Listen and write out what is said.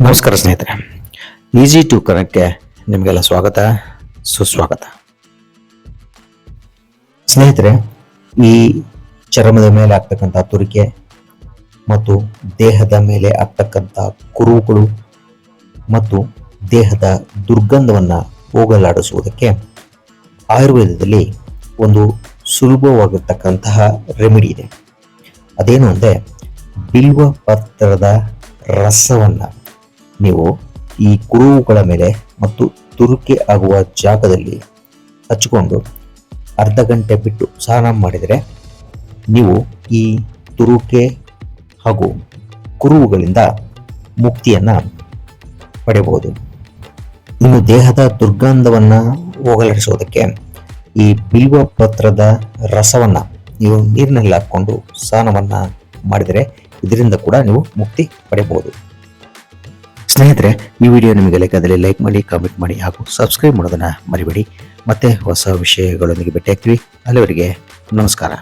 ನಮಸ್ಕಾರ ಸ್ನೇಹಿತರೆ. Easy to ಕನೆಕ್ಟ್ಗೆ ನಿಮಗೆಲ್ಲ ಸ್ವಾಗತ, ಸುಸ್ವಾಗತ. ಸ್ನೇಹಿತರೆ, ಈ ಚರ್ಮದ ಮೇಲೆ ಆಗ್ತಕ್ಕಂಥ ತುರಿಕೆ ಮತ್ತು ದೇಹದ ಮೇಲೆ ಆಗ್ತಕ್ಕಂಥ ಕುರುಹುಗಳು ಮತ್ತು ದೇಹದ ದುರ್ಗಂಧವನ್ನು ಹೋಗಲಾಡಿಸುವುದಕ್ಕೆ ಆಯುರ್ವೇದದಲ್ಲಿ ಒಂದು ಸುಲಭವಾಗಿರ್ತಕ್ಕಂತಹ ರೆಮಿಡಿ ಇದೆ. ಅದೇನು ಅಂದರೆ ಬಿಲ್ವ ಪತ್ರದ ರಸವನ್ನು ನೀವು ಈ ಕುರುಹುಗಳ ಮೇಲೆ ಮತ್ತು ತುರುಕೆ ಆಗುವ ಜಾಗದಲ್ಲಿ ಹಚ್ಚಿಕೊಂಡು ಅರ್ಧ ಗಂಟೆ ಬಿಟ್ಟು ಸ್ನಾನ ಮಾಡಿದರೆ ನೀವು ಈ ತುರುಕೆ ಹಾಗೂ ಕುರುಹುಗಳಿಂದ ಮುಕ್ತಿಯನ್ನು ಪಡೆಯಬಹುದು. ಇನ್ನು ದೇಹದ ದುರ್ಗಂಧವನ್ನು ಹೋಗಲಾಡಿಸೋದಕ್ಕೆ ಈ ಬಿಲ್ವ ಪತ್ರದ ರಸವನ್ನು ನೀವು ನೀರಿನಲ್ಲಿ ಹಾಕ್ಕೊಂಡು ಸ್ನಾನವನ್ನು ಮಾಡಿದರೆ ಇದರಿಂದ ಕೂಡ ನೀವು ಮುಕ್ತಿ ಪಡೆಯಬಹುದು. ಸ್ನೇಹಿತರೆ, ಈ ವಿಡಿಯೋ ನಿಮಗೆ ಬೇಕಾದಲ್ಲಿ ಲೈಕ್ ಮಾಡಿ ಕಾಮೆಂಟ್ ಮಾಡಿ ಹಾಗೂ ಸಬ್ಸ್ಕ್ರೈಬ್ ಮಾಡೋದನ್ನು ಮರಿಬೇಡಿ. ಮತ್ತೆ ಹೊಸ ವಿಷಯಗಳೊಂದಿಗೆ ಭೇಟಿಯಾಗ್ತೀವಿ. ಅಲ್ಲಿವರೆಗೆ ನಮಸ್ಕಾರ.